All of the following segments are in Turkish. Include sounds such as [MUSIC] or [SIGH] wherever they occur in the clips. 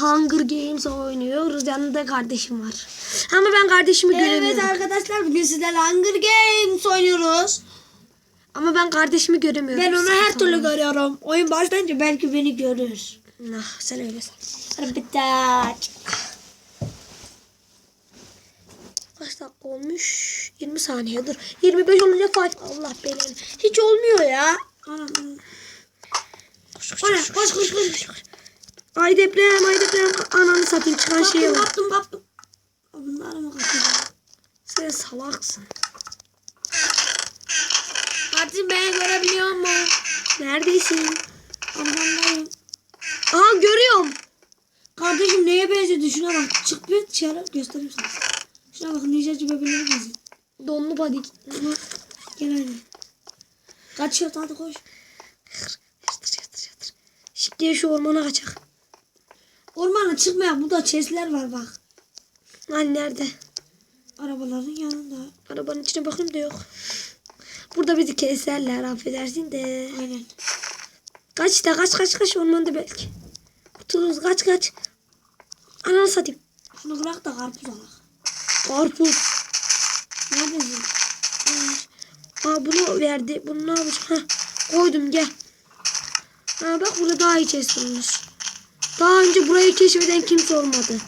Hunger Games oynuyoruz. Yanında kardeşim var. Ama ben kardeşimi Evet göremiyorum. arkadaşlar bugün sizlerle Hunger Games oynuyoruz. Ama ben kardeşimi göremiyorum. Ben onu her türlü görüyorum. Oyun başlayınca belki beni görür. Ah, sen öyle san. Hadi bir taç. Kaç dakika olmuş? 20 saniye dur. 25 olunca fight. Allah belanı. Hiç olmuyor ya. Anam. Koş O ne? Koş koş koş. Ay deprem ay deprem. Ananı satayım çıkan şeye Kaptım bak. kaptım kaptım. Bunlar mı kaçıyor? Sen salaksın. Hadi beni görebiliyor mu? Neredesin? Arkamdayım. Aha görüyorum. Kardeşim neye benzedi? Şuna bak. Çık bir dışarı göstereyim sana. Şuna bak ninjacı bebeğine benziyor. Donlu badik. Gel hadi. Kaçıyor hadi koş. Yatır yatır yatır. Şimdi şu ormana kaçak. Ormana çıkmaya burada chestler var bak. Lan nerede? Arabaların yanında. Arabanın içine bakayım da yok. Burada bizi keserler affedersin de. Aynen. Kaç da kaç kaç kaç ormanda belki. Kurtuluruz kaç kaç. Ananı satayım. Şunu bırak da karpuz alak. Karpuz. Neredesin? Aa bunu verdi. Bunu ne yapacağım? Heh, koydum gel. Ha bak burada daha iyi bulmuş. Daha önce burayı keşfeden kimse olmadı.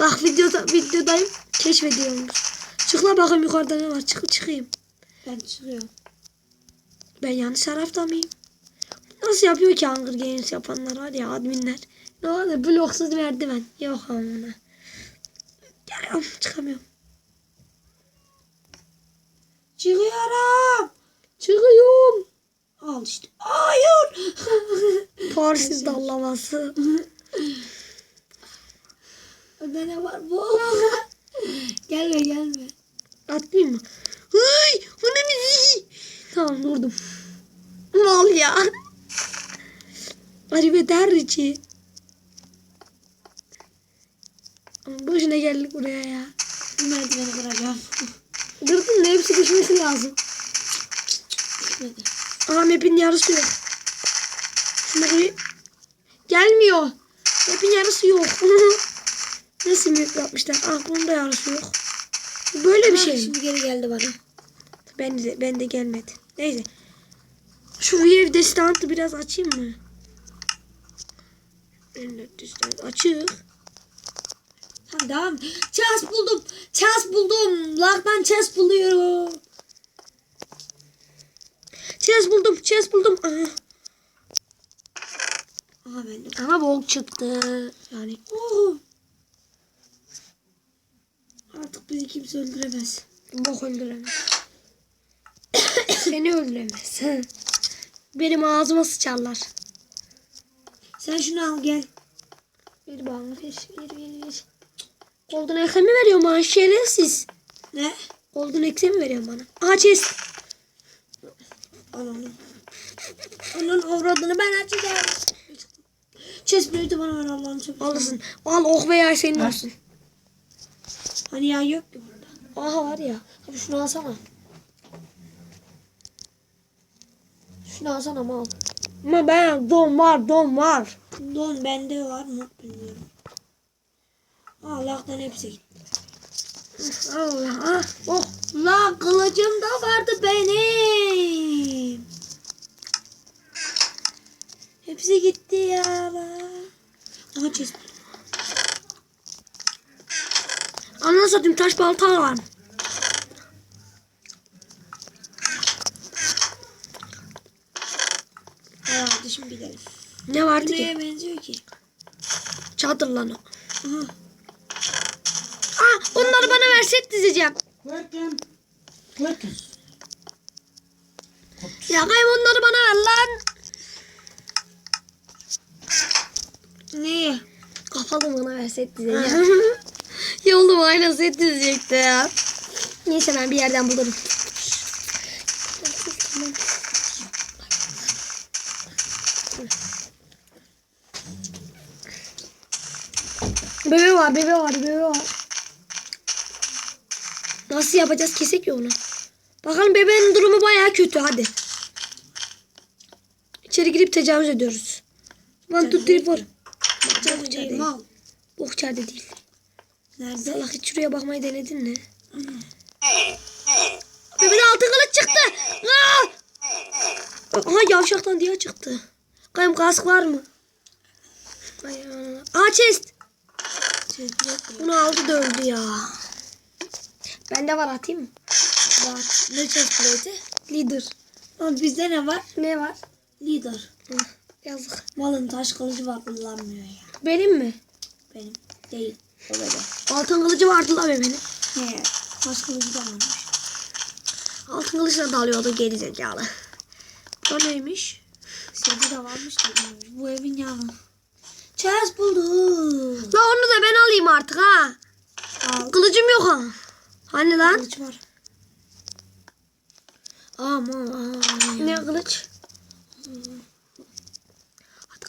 Bak videoda videodayım keşfediyormuş. Çık la bakayım yukarıda ne var. Çık çıkayım. Ben çıkıyorum. Ben yanlış tarafta mıyım? Nasıl yapıyor ki Hunger Games yapanlar var ya adminler. Ne oldu bloksuz merdiven. Yok amına. Geliyorum çıkamıyorum. Çıkıyorum. Çıkıyorum. Al işte. Hayır. [LAUGHS] Paris'in dallaması. Orada ne var bu? [LAUGHS] gelme gelme. Atlayayım mı? Hıy! Bu ne müziği? Tamam durdum. Mal ya. Arrivederci. Boşuna geldik buraya ya. Merdiveni kıracağım. Kırdın da hepsi düşmesi lazım. Gitmedi. Aha map'in yarısı yok. Koyayım. Gelmiyor. Map'in yarısı yok. [LAUGHS] Nasıl map yapmışlar? Ah bunun da yarısı yok. Böyle bir Ha, şey. Şimdi geri geldi bana. Ben de, ben de gelmedi. Neyse. Şu Wave Destant'ı biraz açayım mı? Açık. Tamam. Chest buldum. Chest buldum. Laktan chest buluyorum. Chest buldum, chest buldum. Aha. Aha ben. Ama bol çıktı. Yani Oh. Artık bizi kimse öldüremez. bok öldüremez. Seni öldüremez. Benim ağzıma sıçarlar. Sen şunu al gel. Bir bana ver, ver, ver, ver. Golden ekse mi veriyor bana şerefsiz? Ne? Golden ekse mi veriyor bana? Aha chest. Onu. Onun avradını ben açacağım. Chest büyütü bana ver Allah'ını çok. Alırsın. Al oh veya senin olsun. Hani ya yok ki burada. Aha var ya. Abi şunu alsana. Şunu alsana mal. Ama ben don var don var. Don bende var mı bilmiyorum. Allah'tan hepsi gitti. Allah ah. Oh. La kılıcım da vardı benim. Hepsi gitti ya. Aha chest. Anasını satayım taş balta var. Hadi şimdi gidelim. Ne vardı ki? Neye benziyor ki? Çadır lan o. Aha. Ah onları bana ver set dizeceğim. Welcome. Welcome. Ya kayım onları bana ver lan. Ne? Kapalı bana ver set dizeceğim. Yoldum [LAUGHS] aynen set dizecekti ya. Neyse ben bir yerden bulurum. Bebe var, bebe var, bebe var. Nasıl yapacağız? Kesek ya onu. Bakalım bebeğin durumu bayağı kötü hadi. İçeri girip tecavüz ediyoruz. One, two, three, four. İçeride Bok değil mal. İçeride değil. Nerede? Salak hiç şuraya bakmayı denedin mi? Mehmet altın kılıç çıktı. Aha yavşaktan diye çıktı. Kayım kask var mı? Aa chest. Bunu aldı da öldü ya. Bende var atayım mı? Var. Ne chest plate'i? Leader. Lan bizde ne var? Ne var? Lider. Hı, Yazık. Malın taş kılıcı var kullanmıyor ya. Benim mi? Benim. Değil. O bebe. Altın kılıcı vardı la be benim. He. Taş kılıcı da varmış. Altın kılıçla dalıyordu geri zekalı. Bu neymiş? Sende de varmış da. Bu evin yanı. Chest buldum. La onu da ben alayım artık ha. Al. Kılıcım yok ha. Hani lan? Kılıç var. Aman. Ne kılıç?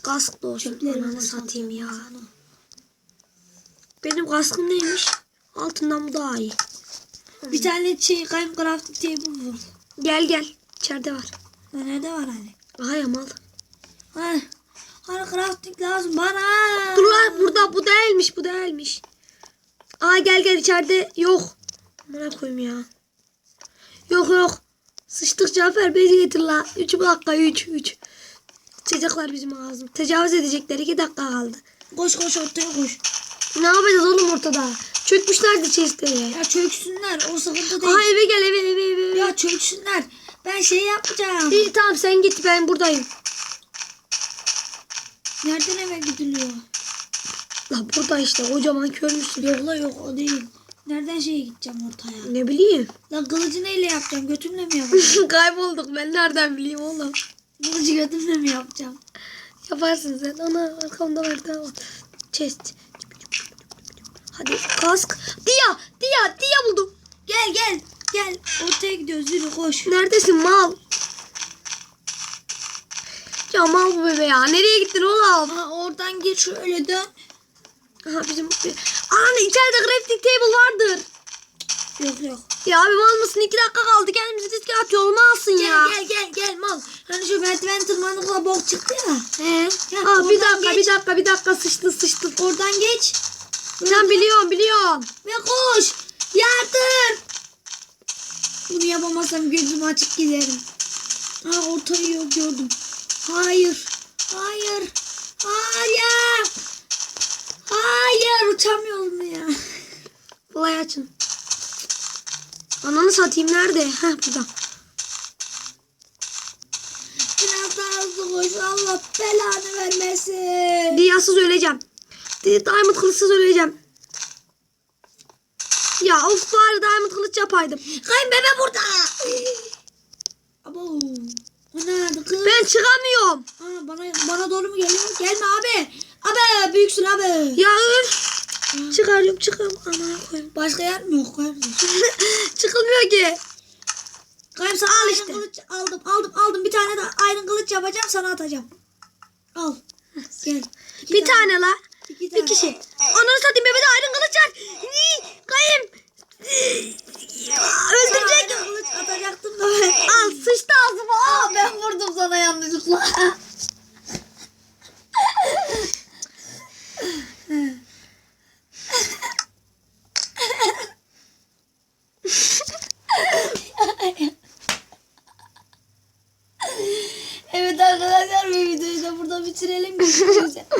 Kask da olsun. Ananı satayım ya. Benim kaskım neymiş? Altından bu daha iyi. Bir tane şey kayım crafting table bul. Gel gel. İçeride var. Nerede var hani? Aha yamal. Ha. Hani crafting lazım bana. Dur lan burada bu değilmiş bu değilmiş. Aa gel gel içeride yok. Bana koyayım ya. Yok yok. Sıçtık Cafer bezi getir la. 3 dakika 3 3. Sıcaklar bizim ağzım. Tecavüz edecekler 2 dakika kaldı. Koş koş ortaya koş. Ne yapacağız oğlum ortada? Çökmüşlerdi chest'leri. Ya çöksünler o sıkıntı değil. Aha eve gel eve eve eve. eve. Ya çöksünler. Ben şey yapacağım. İyi tamam sen git ben buradayım. Nereden eve gidiliyor? La burada işte kocaman kör müsün? Yok la yok o değil. Nereden şeye gideceğim ortaya? Ne bileyim. La kılıcı neyle yapacağım? Götümle mi [LAUGHS] yapacağım? Kaybolduk ben nereden bileyim oğlum. Kılıcı götümle mi yapacağım? Yaparsın sen. Ana arkamda var tamam. Chest. Hadi kask. Dia. Dia. Dia buldum. Gel gel. Gel. Ortaya gidiyoruz. Yürü koş. Neredesin mal? Ya mal bu bebe ya. Nereye gittin oğlum? Ha, oradan gir şöyle dön. Aha bizim... Ana içeride crafting table vardır. Yok yok. Ya abi mal mısın? İki dakika kaldı. Kendimizi riske atıyor. Olmazsın Gel ya. gel gel gel mal. Hani şu merdiven tırmandıkla bok çıktı ya. He. Ya, Aa, bir dakika geç. bir dakika bir dakika sıçtın sıçtın. Oradan geç. Sen biliyorum biliyorum. Ve koş. Yardım. Bunu yapamazsam gözüm açık giderim. Ha ortayı yok gördüm. Hayır. Hayır. Hayır. Hayır uçamıyorum ya. [LAUGHS] Kolay açın. Ananı satayım nerede? Heh burada. Biraz daha hızlı koş. Allah belanı vermesin. Diyasız öleceğim. Di- Diamond kılıçsız öleceğim. Ya of bari diamond kılıç yapaydım. Burada. Abo. O nerede kız? Ben çıkamıyorum. Aa, bana bana doğru mu geliyor? Gelme abi. Abi büyüksün abi. Ya öf. Çıkarıyorum çıkıyorum. Aman koyayım. Başka yer mi yok kayın? [LAUGHS] Çıkılmıyor ki. Kayın sana Al işte. kılıç aldım aldım aldım. Bir tane de iron kılıç yapacağım sana atacağım. Al. Gel. İki Bir tane la. İki tane. Bir kişi. Ananı satayım bebe de ayrın kılıç var. Kayım. Öldürecek. kılıç atacaktım da ben. Al sıçtı ağzıma. Aa, ben vurdum sana yanlışlıkla. [LAUGHS] Yeah.